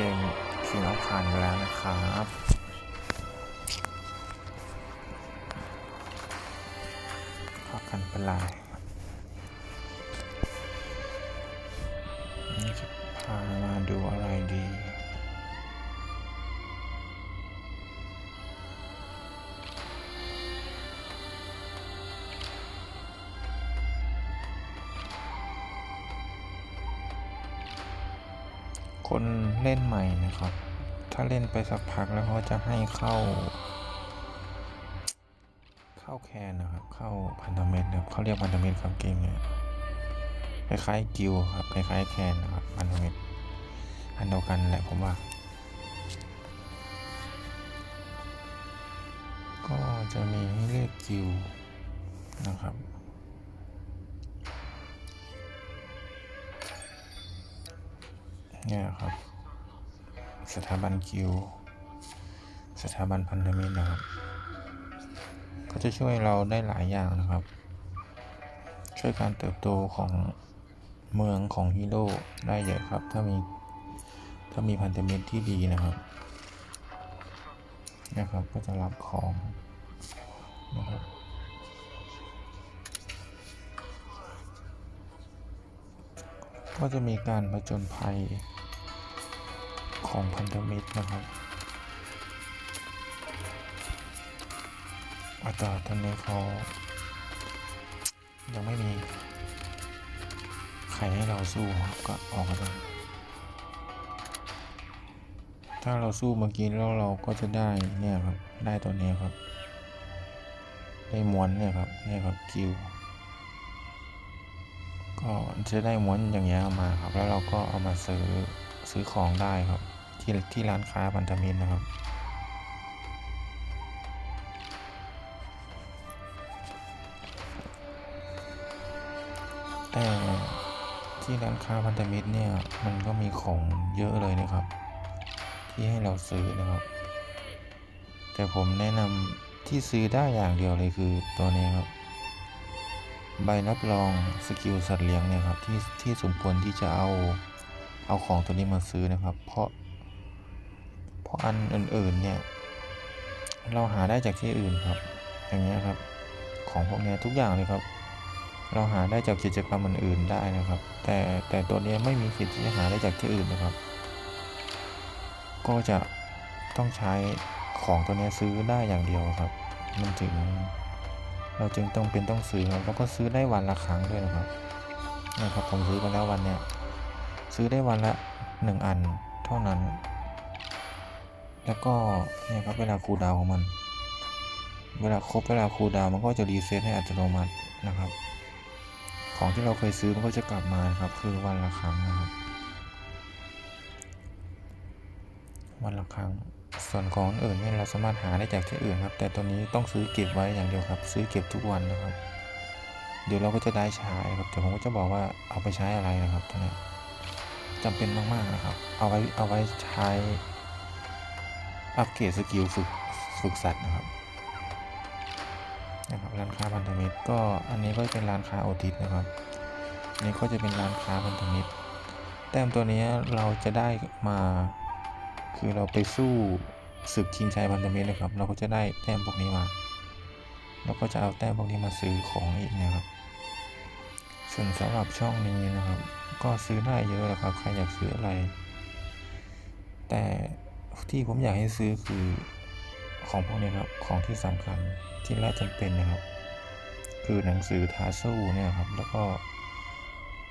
เกมคีนออฟคานกันแล้วนะครับข้ากันเป็นลาย เล่นใหม่นะครับ ถ้าเล่นไปสักพักแล้วเขาจะให้เข้า เข้าแคนนะครับ เข้าพันธมิตรนะครับเขาเรียกพันธมิตรครับเกมเนี่ยคล้ายๆกิลครับคล้ายๆแคนนะครับพันธมิตรอันเดียวกันแหละผมว่า ก็จะมีให้เลือกกิลนะครับเนี่ยครับ สถาบันกิลด์สถาบันพันธมิตรนะครับ ก็จะช่วยเราได้หลายอย่างนะครับ ช่วยการเติบโตของเมืองของฮีโร่ได้เยอะครับ ถ้ามีถ้ามีพันธมิตรที่ดีนะครับนะครับก็จะรับของนะครับก็จะมีการผจญภัย ของพันธมิตรนะครับ อาจารย์ท่านนี้เขายังไม่มีใครให้เราสู้ครับก็ออกกันเลยถ้าเราสู้เมื่อกี้แล้วเราก็จะได้เนี่ยครับ ได้ตัวนี้ครับ ได้ม้วนเนี่ยครับเนี่ยครับคิวก็จะได้ม้วนอย่างเงี้ยมาครับ แล้วเราก็เอามาซื้อ ซื้อของได้ครับ ที่ที่ร้านค้าพันธมิตรนะครับ แต่ที่ร้านค้าพันธมิตรเนี่ยมันก็มีของเยอะเลยนะครับ ที่ให้เราซื้อนะครับ แต่ผมแนะนำที่ซื้อได้อย่างเดียวเลยคือตัวนี้ครับใบรับรองสกิลสัตว์เลี้ยงเนี่ยครับที่ที่สมควรที่จะเอา เอาของตัวนี้มาซื้อนะครับ เพราะ เพราะอันอื่นๆเนี่ย เราหาได้จากที่อื่นครับ อย่างเงี้ยครับ ของพวกเนี้ยทุกอย่างเลยครับ เราหาได้จากกิจกรรมอื่นๆได้นะครับ แต่แต่ตัวเนี้ยไม่มีสิทธิ์ที่จะหาได้จากที่อื่นนะครับ ก็จะต้องใช้ของตัวเนี้ยซื้อได้อย่างเดียวครับ มันถึงเราจึงต้องเป็นต้องซื้อครับแล้วก็ซื้อได้วันละครั้งด้วยนะครับนะครับผมซื้อไปแล้ววันเนี้ย ซื้อได้วันละหนึ่งอันเท่านั้น แล้วก็เนี่ยครับเวลาคูลดาวของมัน เวลาครบเวลาคูลดาวมันก็จะรีเซ็ตให้อัตโนมัตินะครับ ของที่เราเคยซื้อมันก็จะกลับมาครับ คือวันละครั้งนะครับ วันละครั้งส่วนของอื่นเนี่ยเราสามารถหาได้จากที่อื่นครับ แต่ตัวนี้ต้องซื้อเก็บไว้อย่างเดียวครับ ซื้อเก็บทุกวันนะครับ เดี๋ยวเราก็จะได้ใช้ครับแต่ผมก็จะบอกว่าเอาไปใช้อะไรนะครับตัวนี้ จำเป็นมากๆนะครับ เอาไว้เอาไว้ใช้อัปเกรดสกิลฝึกฝึกสัตว์นะครับนะครับร้านค้าพันธมิตรก็อันนี้ก็เป็นร้านค้าโอทิสนะครับอันนี้ก็จะเป็นร้านค้าพันธมิตร แต้มตัวนี้เราจะได้มา คือเราไปสู้ศึกชิงชัยพันธมิตรนะครับ เราก็จะได้แต้มพวกนี้มาเราก็จะเอาแต้มพวกนี้มาซื้อของอีกนะครับ ส่วนสำหรับช่องนี้นะครับ ก็ซื้อได้เยอะแหละครับ ใครอยากซื้ออะไร แต่ที่ผมอยากให้ซื้อคือของพวกนี้ครับของที่สำคัญที่แรกจำเป็นนะครับ คือหนังสือทาสู้เนี่ยครับ แล้วก็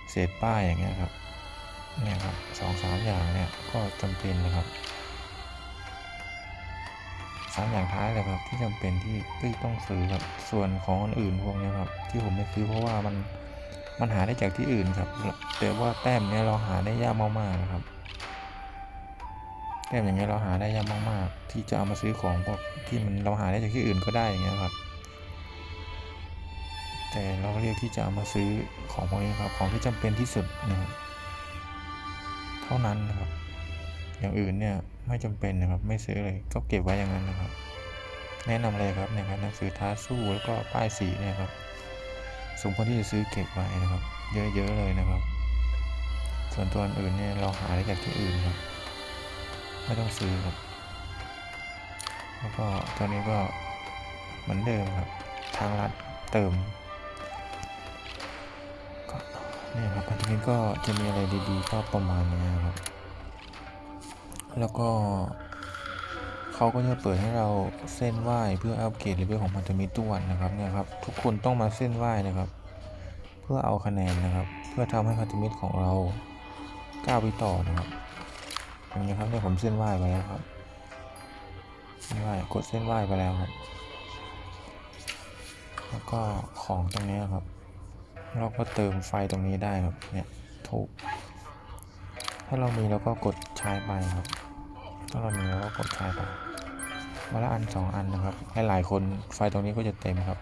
เศษป้ายอย่างเงี้ยครับเนี่ยครับสองสามอย่างเนี่ยก็จำเป็นนะครับสามอย่างท้ายเลยครับที่จำเป็นที่ที่ต้องซื้อครับส่วนของอื่นพวกนี้ครับ ที่ผมไม่ซื้อเพราะว่ามัน มันหาได้จากที่อื่นครับ แต่ว่าแต้มเนี้ยเราหาได้ยากมากๆนะครับ แต้มอย่างเงี้ยเราหาได้ยากมากๆ ที่จะเอามาซื้อของพวกที่มันเราหาได้จากที่อื่นก็ได้อย่างเงี้ยครับ แต่เราเรียกที่จะเอามาซื้อของพวกนี้ครับ ของที่จำเป็นที่สุดนะครับเท่านั้นนะครับ อย่างอื่นเนี่ยไม่จำเป็นนะครับ ไม่ซื้อเลยก็เก็บไว้อย่างนั้นนะครับ แนะนำเลยครับในการหนังสือท้าสู้แล้วก็ป้ายสีเนี่ยครับ สมควรที่จะซื้อเก็บไว้นะครับ เยอะๆเลยนะครับ ส่วนตัวอื่นเนี่ยเราหาได้จากที่อื่นครับ ไม่ต้องซื้อครับ แล้วก็ตัวนี้ก็เหมือนเดิมครับ ทางรัฐเติมก็เนี่ยครับพันธมิตรก็จะมีอะไรดีๆก็ประมาณนี้ครับ แล้วก็ เขาก็จะเปิดให้เราเส้นไหว้เพื่ออัปเกรดเลเวลของพันธมิตรทุกวันนะครับเนี่ยครับทุกคนต้องมาเส้นไหว้นะครับ เพื่อเอาคะแนนนะครับ เพื่อทำให้พันธมิตรของเราก้าวไปต่อนะครับอย่างนี้ครับเนี่ยผมเส้นไหว้ไปแล้วครับเส้นไหว้กดเส้นไหว้ไปแล้วครับ แล้วก็ของตรงนี้ครับ เราก็เติมไฟตรงนี้ได้ครับเนี่ยถูก ถ้าเรามีเราก็กดใช้ไปครับถ้าเรามีเราก็กดใช้ไป วันละอันสองอันนะครับให้หลายคนไฟตรงนี้ก็จะเต็มครับ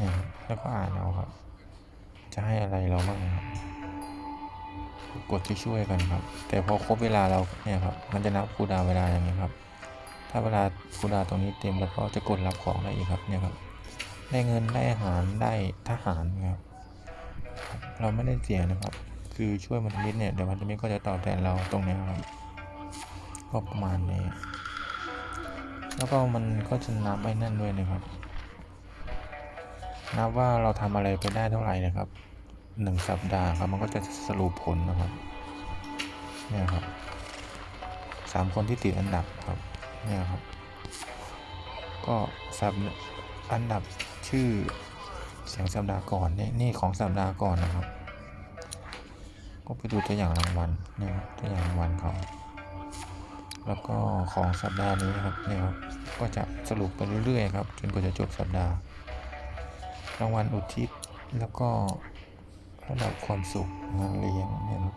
นี่แล้วก็อ่านเอาครับ จะให้อะไรเราบ้างครับ กดช่วยๆกันครับ แต่พอครบเวลาเราเนี่ยครับ มันจะนับคูดาวเวลาอย่างนี้ครับ ถ้าเวลาคูดาวตรงนี้เต็มแล้วก็จะกดรับของได้อีกครับ เนี่ยครับ ได้เงินได้อาหารได้ทหารครับ เราไม่ได้เสียนะครับ คือช่วยมันธมิตเนี่ยเดี๋ยวมันธมิตก็จะตอบแทนเราตรงนี้ครับก็ประมาณนี้ แล้วก็มันก็จะนับไอ้นั่นด้วยนะครับ นับว่าเราทำอะไรไปได้เท่าไหร่นะครับหนึ่งสัปดาห์ครับมันก็จะสรุปผลนะครับเนี่ยครับสามคนที่ติดอันดับครับเนี่ยครับ ก็สัปอันดับชื่อเสียงสัปดาห์ก่อนนี่นี่ของสัปดาห์ก่อนนะครับ ก็ไปดูตัวอย่างรางวัลเนี่ยตัวอย่างรางวัลเขา แล้วก็ของสัปดาห์นี้นะครับเนี่ยครับก็จะสรุปไปเรื่อยๆครับจนกว่าจะจบสัปดาห์รางวัลอุทิศแล้วก็ระดับความสุขงานเลี้ยงเนี่ยครับ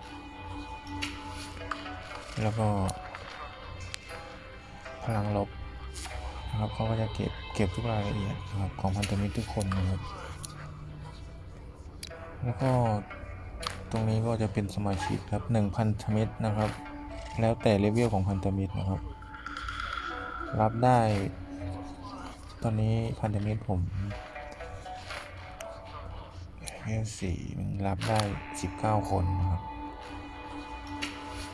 แล้วก็ พลังลบนะครับเขาก็จะเก็บเก็บทุกรายละเอียดนะครับของพันธมิตรทุกคนนะครับแล้วก็ตรงนี้ก็จะเป็นสมาชิกครับหนึ่งพันธมิตรนะครับ แล้วแต่เลเวลของพันธมิตรนะครับ รับได้ ตอนนี้พันธมิตรผมเลเวลสี่มันรับได้สิบเก้าคนนะครับ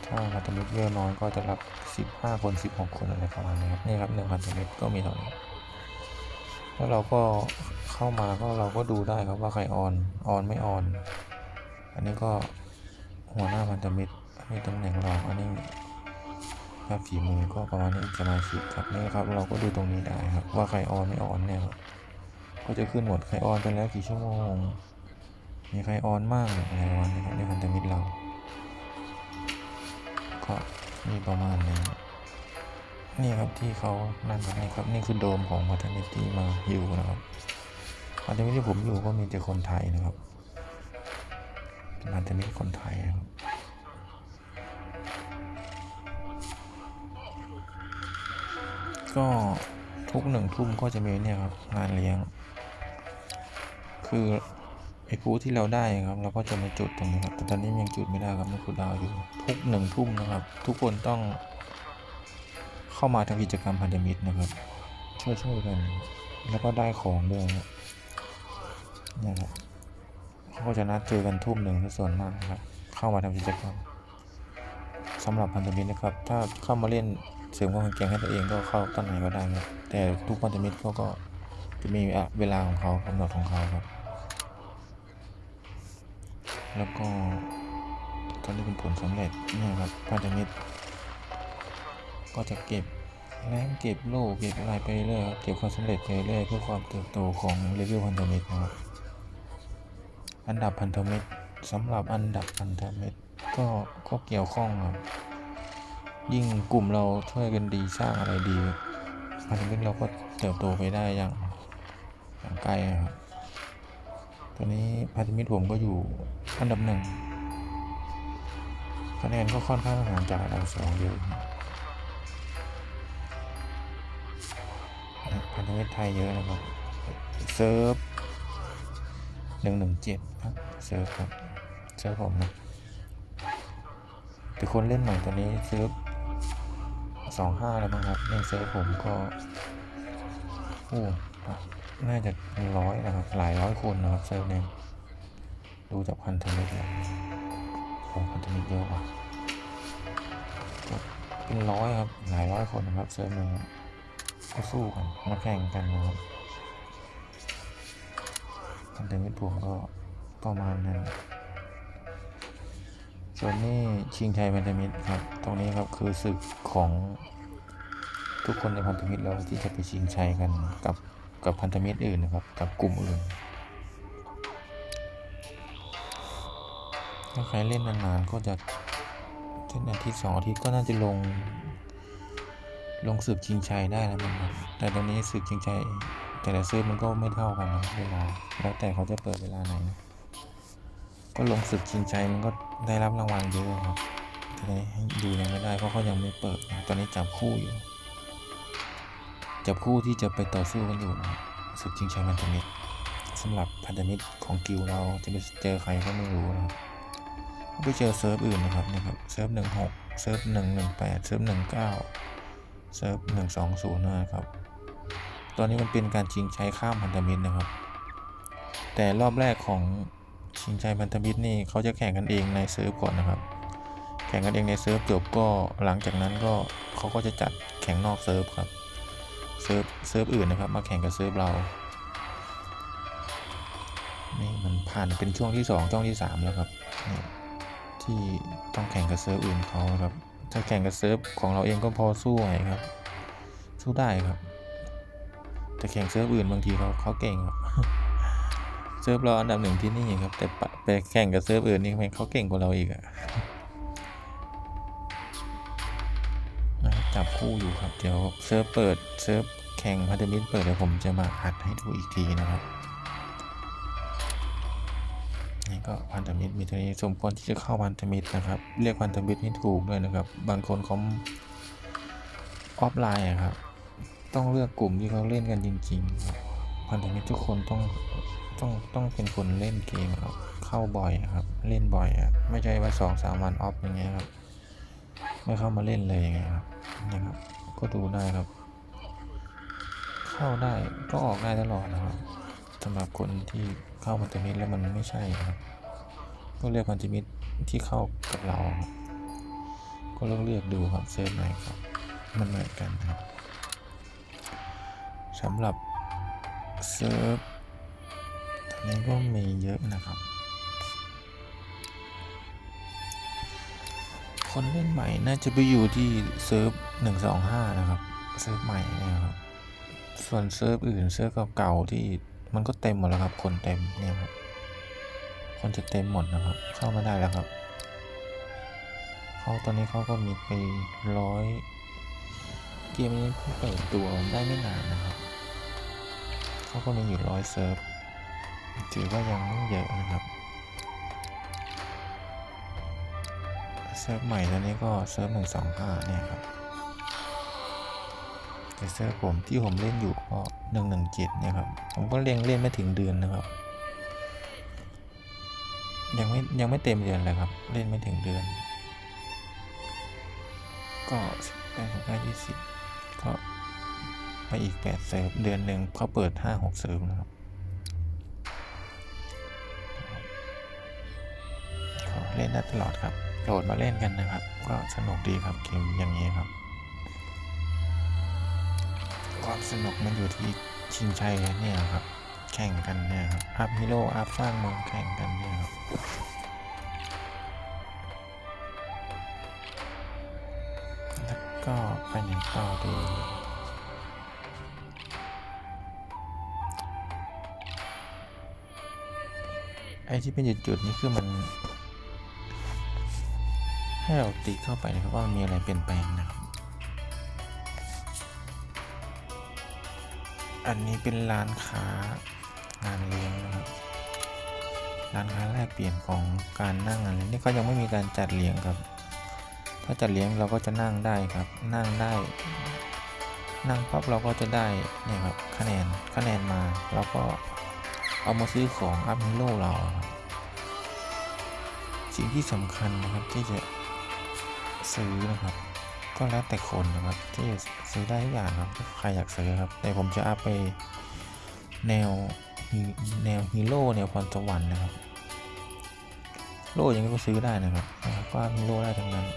ถ้าพันธมิตรเยอะน้อยก็จะรับ15คน16คนอะไรประมาณนี้ครับนี่ครับหนึ่งพันธมิตรก็มีเท่านี้แล้วเราก็เข้ามาก็เราก็ดูได้ครับว่าใครออนออนไม่ออน อันนี้ก็หัวหน้าพันธมิตร ให้ตำแหน่งรองอันนี้ครับฝีมือก็ประมาณนี้สมาชิกครับนี่ครับ เราก็ดูตรงนี้ได้ครับ ว่าใครออนไม่ออนเนี่ยครับก็จะขึ้นหมดใครออนไปแล้วกี่ชั่วโมง มีใครออนมากอะไรประมาณนี้ครับในพันธมิตรเราก็มีประมาณนี้นี่ครับที่เขานั่นนี่ครับนี่คือโดมของพันธมิตรที่มาอยู่นะครับพันธมิตรที่ผมอยู่ก็มีแต่คนไทยนะครับพันธมิตรคนไทยนะครับ ก็ทุกหนึ่งทุ่มก็จะมีเนี่ยครับงานเลี้ยง คือไอ้ผู้ที่เราได้ครับเราก็จะมาจุดตรงนี้ครับแต่ตอนนี้ยังจุดไม่ได้ครับมันคือดาวอยู่ทุกหนึ่งทุ่มนะครับ ทุกคนต้องเข้ามาทำกิจกรรมพันธมิตรนะครับ ช่วยช่วยๆกัน แล้วก็ได้ของด้วยเนี่ยครับเขาก็จะนัดเจอกันทุ่มหนึ่งส่วนมากครับ เข้ามาทำกิจกรรมสำหรับพันธมิตรนะครับ ถ้าเข้ามาเล่น เสริมความแข็งแกร่งให้ตัวเองก็เข้าตอนไหนก็ได้ครับแต่ทุกพันธมิตรเขาก็จะมีเวลาของเขากำหนดของเขาครับ แล้วก็ตอนนี้เป็นผลสำเร็จเนี่ยครับพันธมิตร ก็จะเก็บแรงเก็บโล่เก็บอะไรไปเรื่อยครับเก็บความสำเร็จไปเรื่อยเพื่อความเติบโตของเลเวลพันธมิตรนะครับอันดับพันธมิตรสำหรับอันดับพันธมิตรก็ก็เกี่ยวข้องครับ ยิ่งกลุ่มเราช่วยกันดีสร้างอะไรดีพันธมิตรเราก็เติบโตไปได้อย่างอย่างไกลครับตอนนี้พันธมิตรผมก็อยู่อันดับหนึ่งคะแนนก็ค่อนข้างห่างจากอันดับสองอยู่พันธมิตรไทยเยอะนะครับเซิร์ฟหนึ่งหนึ่งเจ็ดครับเซิร์ฟครับเซิร์ฟผมนะแต่คนเล่นใหม่ตอนนี้เซิร์ฟ สองห้าแล้วมั้งครับ ในเซิร์ฟผมก็โอ้น่าจะร้อยนะครับ หลายร้อยคนนะครับเซิร์ฟเนี่ยดูจากพันธมิตรแล้วโอ้พันธมิตรเยอะกว่ะก็เป็นร้อยครับ หลายร้อยคนนะครับเซิร์ฟหนึ่งก็สู้กันมาแข่งกันนะครับพันธมิตรผมก็ประมาณนั้น ส่วนนี้ชิงชัยพันธมิตรครับ ตรงนี้ครับคือศึกของทุกคนในพันธมิตรเราที่จะไปชิงชัยกันกับกับพันธมิตรอื่นนะครับ กับกลุ่มอื่น ถ้าใครเล่นนานๆก็จะเช่นอาทิตย์สองอาทิตย์ก็น่าจะลง ลงศึกชิงชัยได้แล้วมันแต่ตอนนี้ศึกชิงชัยแต่ละเซิร์ฟมันก็ไม่เท่ากันนะเวลาแล้วแต่เขาจะเปิดเวลาไหนนะ ก็ลงศึกชิงชัยมันก็ได้รับรางวัลเยอะครับแต่นี้ให้ดูยังไม่ได้เพราะเขายังไม่เปิดนะตอนนี้จับคู่อยู่จับคู่ที่จะไปต่อสู้กันอยู่นะศึกชิงชัยพันธมิตรสำหรับพันธมิตรของกิลเราจะไปเจอใครก็ไม่รู้นะครับไปเจอเซิร์ฟอื่นนะครับนี่ครับเซิร์ฟหนึ่งหกเซิร์ฟหนึ่งหนึ่งแปดเซิร์ฟหนึ่งเก้าเซิร์ฟหนึ่งสองศูนย์นะครับ ตอนนี้มันเป็นการชิงชัยข้ามพันธมิตรนะครับ แต่รอบแรกของ ชิงชัยพันธมิตรนี่เขาจะแข่งกันเองในเซิร์ฟก่อนนะครับ แข่งกันเองในเซิร์ฟจบก็หลังจากนั้นก็เขาก็จะจัดแข่งนอกเซิร์ฟครับเซิร์ฟเซิร์ฟอื่นนะครับ มาแข่งกับเซิร์ฟเรานี่มันผ่านเป็นช่วงที่สองช่วงที่สามแล้วครับ ที่ต้องแข่งกับเซิร์ฟอื่นเขาครับถ้าแข่งกับเซิร์ฟของเราเองก็พอสู้ไหวครับ สู้ได้ครับแต่แข่งเซิร์ฟอื่นบางทีเขาเขาเก่งครับ ซิร์ฟเราอันดับหนึ่งที่นี่ครับ แต่ไปแข่งกับเซิร์ฟอื่นนี่แม่งเขาเก่งกว่าเราอีกอะนะจับคู่อยู่ครับ เดี๋ยวเซิร์ฟเปิดเซิร์ฟแข่งพันธมิตรเปิดเดี๋ยวผมจะมาอัดให้ดูอีกทีนะครับนี่ก็พันธมิตรมีตัวนี้สมควรที่จะเข้าพันธมิตรนะครับ เรียกพันธมิตรนี่ถูกด้วยนะครับ บางคนเขาออฟไลน์ครับ ต้องเลือกกลุ่มที่เขาเล่นกันจริงๆครับ พันธมิตรทุกคนต้องต้องต้องเป็นคนเล่นเกมครับ เข้าบ่อยครับ เล่นบ่อยอะไม่ใช่ว่าสองสามวันออฟอย่างเงี้ยครับ ไม่เข้ามาเล่นเลยอย่างเงี้ยครับนี่ครับ ก็ดูได้ครับ เข้าได้ก็ออกได้ตลอดนะครับสำหรับคนที่เข้าพันธมิตรแล้วมันไม่ใช่ครับ ก็เลือกพันธมิตรที่เข้ากับเราครับก็ลองเลือกดูครับเซฟไหนครับ มันเหมือนกันครับสำหรับ เซิร์ฟตอนนี้ก็มีเยอะนะครับ คนเล่นใหม่น่าจะไปอยู่ที่เซิร์ฟหนึ่งสองห้านะครับ เซิร์ฟใหม่เนี่ยครับ ส่วนเซิร์ฟอื่นเซิร์ฟเก่าๆที่มันก็เต็มหมดแล้วครับ คนเต็มเนี่ยครับ คนจะเต็มหมดนะครับ เข้าไม่ได้แล้วครับเขาตอนนี้เขาก็มีไปร้อยเกมนี้เพิ่งเปิดตัวได้ไม่นานนะครับ เขาก็มีอยู่ร้อยเซิร์ฟ ถือว่ายังไม่เยอะนะครับ เซิร์ฟใหม่ตอนนี้ก็เซิร์ฟหนึ่งสองห้าเนี่ยครับ แต่เซิร์ฟผมที่ผมเล่นอยู่ก็หนึ่งหนึ่งเจ็ดเนี่ยครับ ผมก็เล่นเล่นไม่ถึงเดือนนะครับ ยังไม่ยังไม่เต็มเดือนเลยครับ เล่นไม่ถึงเดือน ก็สิบแปดสิบเก้ายี่สิบ ไปอีกแปดเซิร์ฟ เดือนหนึ่งเขาเปิดห้าหกเซิร์ฟนะครับก็เล่นได้ตลอดครับโหลดมาเล่นกันนะครับ ก็สนุกดีครับเกมอย่างนี้ครับ ความสนุกมันอยู่ที่ชิงชัยเนี่ยครับ แข่งกันเนี่ยครับอัพฮีโร่อัพสร้างเมืองแข่งกันเนี่ยครับแล้วก็ไปไหนต่อดี ไอ้ที่เป็นจุดๆนี่คือมัน ให้เราติ๊กเข้าไปนะครับว่ามันมีอะไรเปลี่ยนแปลงนะครับ อันนี้เป็นร้านค้างานเลี้ยงนะครับ ร้านค้าแรกเปลี่ยนของการนั่งงานเลี้ยงนี่เขายังไม่มีการจัดเลี้ยงครับ ถ้าจัดเลี้ยงเราก็จะนั่งได้ครับ นั่งได้นั่งปั๊บเราก็จะได้เนี่ยครับคะแนนคะแนนมาเราก็ เอามาซื้อของอัพฮีโร่เราครับสิ่งที่สำคัญนะครับที่จะซื้อนะครับ ก็แล้วแต่คนนะครับที่จะซื้อได้ทุกอย่างครับใครอยากซื้อครับ แต่ผมจะอัพไปแนวแนวฮีโร่แนวพรสวรรค์นะครับโล่ยังไงก็ซื้อได้นะครับก็ฮีโร่ได้ทั้งนั้น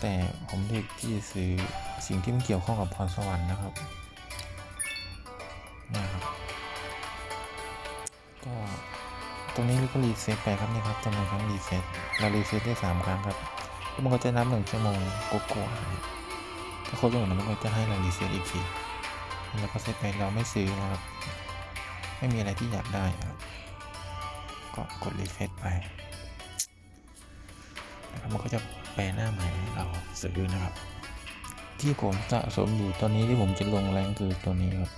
แต่ผมเลือกที่จะซื้อสิ่งที่มันเกี่ยวข้องกับพรสวรรค์นะครับนะครับ ก็ตรงนี้เราก็รีเซ็ตไปครับนี่ครับจำนวนครั้งรีเซ็ตเรารีเซ็ตได้สามครั้งครับแล้วมันก็จะนับหนึ่งชั่วโมงกว่าๆนะครับถ้าครบจังหวนมันก็จะให้เรารีเซ็ตอีกทีแล้วก็เซ็ตไปเราไม่ซื้อนะครับ ไม่มีอะไรที่อยากได้ครับก็กดรีเซ็ตไปนะครับมันก็จะแปลหน้าใหม่ให้เราซื้อนะครับ ที่ผมสะสมอยู่ตอนนี้ที่ผมจะลงแรงคือตัวนี้ครับ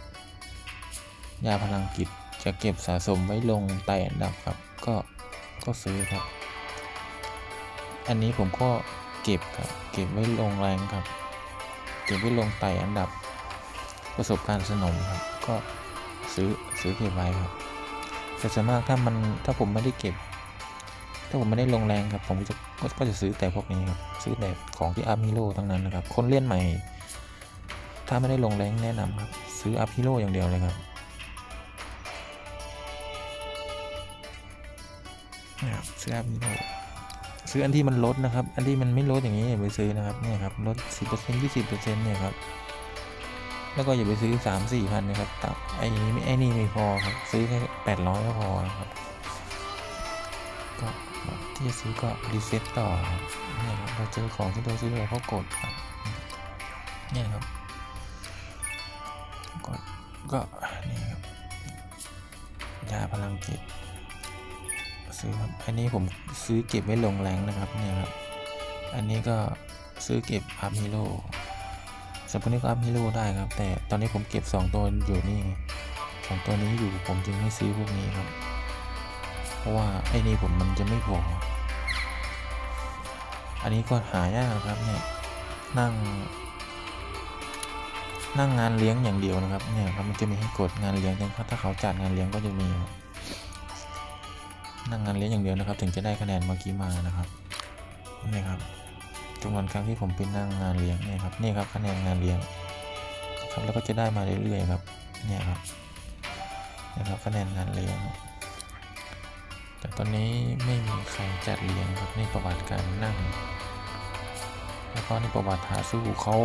ยาพลังจิต จะเก็บสะสมไว้ลงไต่อันดับครับ ก็ก็ซื้อครับ อันนี้ผมก็เก็บครับ เก็บไว้ลงแรงครับ เก็บไว้ลงไต่อันดับ ประสบการณ์สนมครับ ก็ซื้อซื้อเก็บไว้ครับ แต่ส่วนมากถ้ามันถ้าผมไม่ได้เก็บ ถ้าผมไม่ได้ลงแรงครับ ผมก็จะก็จะซื้อแต่พวกนี้ครับ ซื้อแต่ของที่อัพฮีโร่ทั้งนั้นนะครับ คนเล่นใหม่ ถ้าไม่ได้ลงแรงแนะนำครับ ซื้ออัพฮีโร่อย่างเดียวเลยครับ นะครับซื้ออัพฮีโร่ซื้ออันที่มันลดนะครับ อันที่มันไม่ลดอย่างนี้อย่าไปซื้อนะครับเนี่ยครับลดสิบเปอร์เซ็นต์ยี่สิบเปอร์เซ็นต์เนี่ยครับแล้วก็อย่าไปซื้อสามสี่พันนะครับตับไอ้นี้ไม่ไอ้นี่ไม่พอครับซื้อแค่แปดร้อยก็พอนะครับก็ที่จะซื้อก็รีเซ็ตต่อเนี่ยครับเราเจอของที่เราซื้อเราก็กดครับเนี่ยครับกดก็นี่ครับยาพลังจิต ซื้อครับ อันนี้ผมซื้อเก็บไว้ลงแรงนะครับเนี่ยครับ อันนี้ก็ซื้อเก็บอัพฮีโร่สำหรับพนี้ก็อัพฮีโร่ได้ครับ แต่ตอนนี้ผมเก็บ 2 ตัวอยู่นี่ไงสองตัวนี้อยู่ผมจึงไม่ซื้อพวกนี้ครับ เพราะว่าไอ้นี่ผมมันจะไม่พออันนี้ก็หายากนะครับเนี่ยนั่ง นั่งงานเลี้ยงอย่างเดียวนะครับเนี่ยครับมันจะมีให้กดงานเลี้ยงถ้าเขาจัดงานเลี้ยงก็จะมีครับ นั่งงานเลี้ยงอย่างเดียวนะครับ ถึงจะได้คะแนนเมื่อกี้มานะครับนี่ครับจำนวนครั้งที่ผมไปนั่งงานเลี้ยงนี่ครับนี่ครับคะแนนงานเลี้ยงครับแล้วก็จะได้มาเรื่อยๆครับเนี่ยครับนะครับคะแนนงานเลี้ยง แต่ตอนนี้ไม่มีใครจัดเลี้ยงครับนี่ประวัติการนั่ง แล้วก็นี่ประวัติหาสู้เขา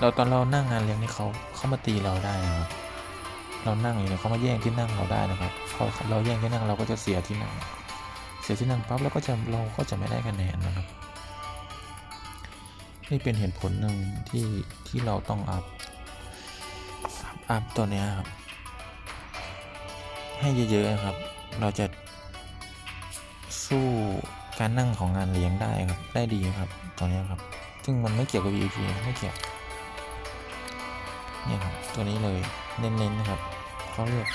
เราตอนเรานั่งงานเลี้ยงนี่เขาเขามาตีเราได้นะครับ เรานั่งอยู่เนี่ยเขามาแย่งที่นั่งเราได้นะครับพอเราแย่งที่นั่งเราก็จะเสียที่นั่ง เสียที่นั่งปั๊บเราก็จะเราก็จะไม่ได้คะแนนนะครับ นี่เป็นเหตุผลหนึ่งที่ที่เราต้องอัพอัพตัวเนี้ยครับ ให้เยอะๆครับ เราจะสู้การนั่งของงานเลี้ยงได้ครับ ได้ดีครับตัวเนี้ยครับ ซึ่งมันไม่เกี่ยวกับ VIP ไม่เกี่ยว เนี่ยครับ ตัวนี้เลย เน้นๆนะครับเขาเรียก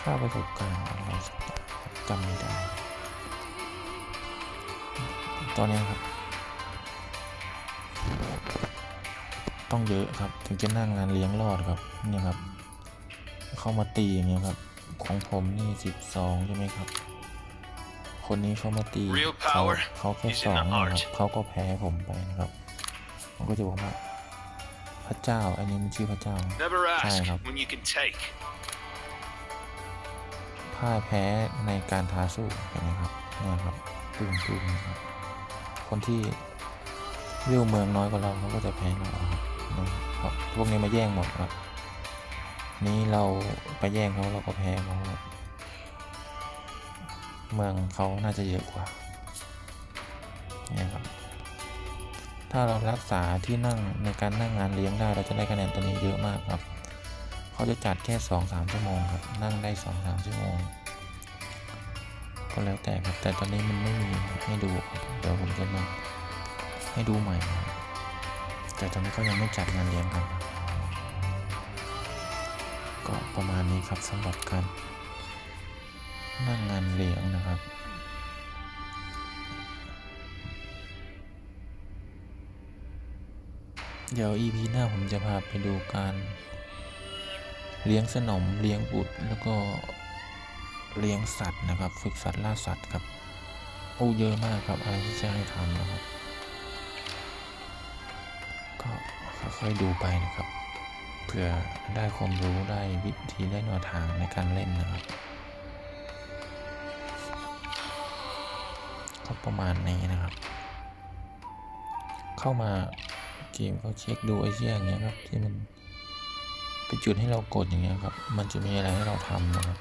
ค่าประสบการณ์อะไรสักอย่างจำไม่ได้ตัวเนี้ยครับ ต้องเยอะครับถึงจะนั่งงานเลี้ยงรอดครับเนี่ยครับ เข้ามาตีอย่างเงี้ยครับ ของผมนี่สิบสองใช่ไหมครับ คนนี้เขามาตี Real เขา power เขาแค่ is in สอง the นะครับ art เขาก็แพ้ผมไปนะครับผมก็จะบอกว่าพ ระเจ้า อันนี้มันชื่อพระเจ้า Never ask Fine, huh? when you can take. พ่ายแพ้ในการท้าสู้เห็นไหมครับเนี่ยครับตุ้มตุ้มนะครับ คนที่วิวเมืองน้อยกว่าเราเขาก็จะแพ้เราครับนะครับพวกนี้มาแย่งหมดครับ นี้เราไปแย่งเขาเราก็แพ้เขาครับเมืองเขาน่าจะเยอะกว่าเนี่ยครับ ถ้าเรารักษาที่นั่งในการนั่งงานเลี้ยงได้ เราจะได้คะแนนตัวนี้เยอะมากครับเขาจะจัดแค่สองสามชั่วโมงครับนั่งได้สองสามชั่วโมงก็แล้วแต่ครับแต่ตอนนี้มันไม่มีให้ดูครับเดี๋ยวผมจะมาให้ดูใหม่ครับแต่ตอนนี้ก็ยังไม่จัดงานเลี้ยงครับ ก็ประมาณนี้ครับสำหรับการนั่งงานเลี้ยงนะครับ เดี๋ยว EP หน้าผมจะพาไปดูการเลี้ยงสนมเลี้ยงบุตรแล้วก็เลี้ยงสัตว์นะครับ ฝึกสัตว์ล่าสัตว์ครับโอ้เยอะมากครับอะไรที่จะให้ทำนะครับ ก็ค่อยๆดูไปนะครับเพื่อได้ความรู้ได้วิธีได้แนวทางในการเล่นนะครับก็ประมาณนี้นะครับ เข้ามา เกมเขาเช็คดูไอ้เชี่ยอย่างเงี้ยครับ ที่มันเป็นจุดให้เรากดอย่างเงี้ยครับ มันจะมีอะไรให้เราทำนะครับ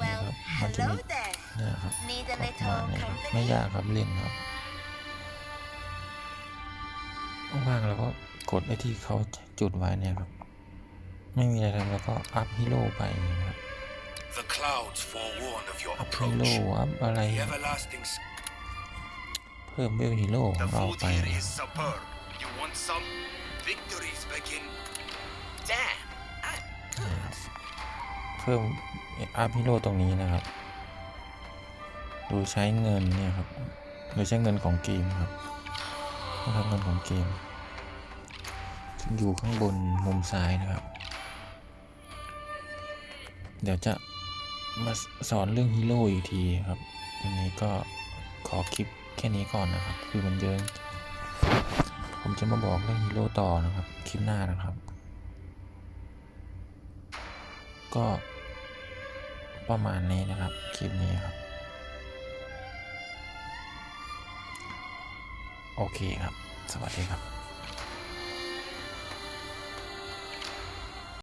Well, What do you hello mean? there. เนี่ยครับ Need a ประมาณ little นี้ครับ company? ไม่ยากครับเล่นครับว่างๆเราก็กดไอ้ที่เขาจุดไว้เนี่ยครับ ไม่มีอะไรทำแล้วก็อัพฮีโร่ไปนะครับ The clouds forewarn of your อัพฮีโร่ approach. อัพอะไร The everlasting s- เพิ่มเวลฮีโร่ขอ The งเรา food ไป here นะ is superb. You want some? Victories begin. Damn. เพิ่มอัพฮีโร่ตรงนี้นะครับดยใช้เงินเนี่ยครับดยใช้เงินของเกมครับนะครับเงินของเกม อยู่ข้างบนมุมซ้ายนะครับ เดี๋ยวจะมาสอนเรื่องฮีโร่อีกทีครับ วันนี้ก็ขอคลิปแค่นี้ก่อนนะครับ คือมันเยอะ ผมจะมาบอกเรื่องฮีโร่ต่อนะครับ คลิปหน้านะครับ ก็ประมาณนี้นะครับ คลิปนี้ครับ โอเคครับ สวัสดีครับ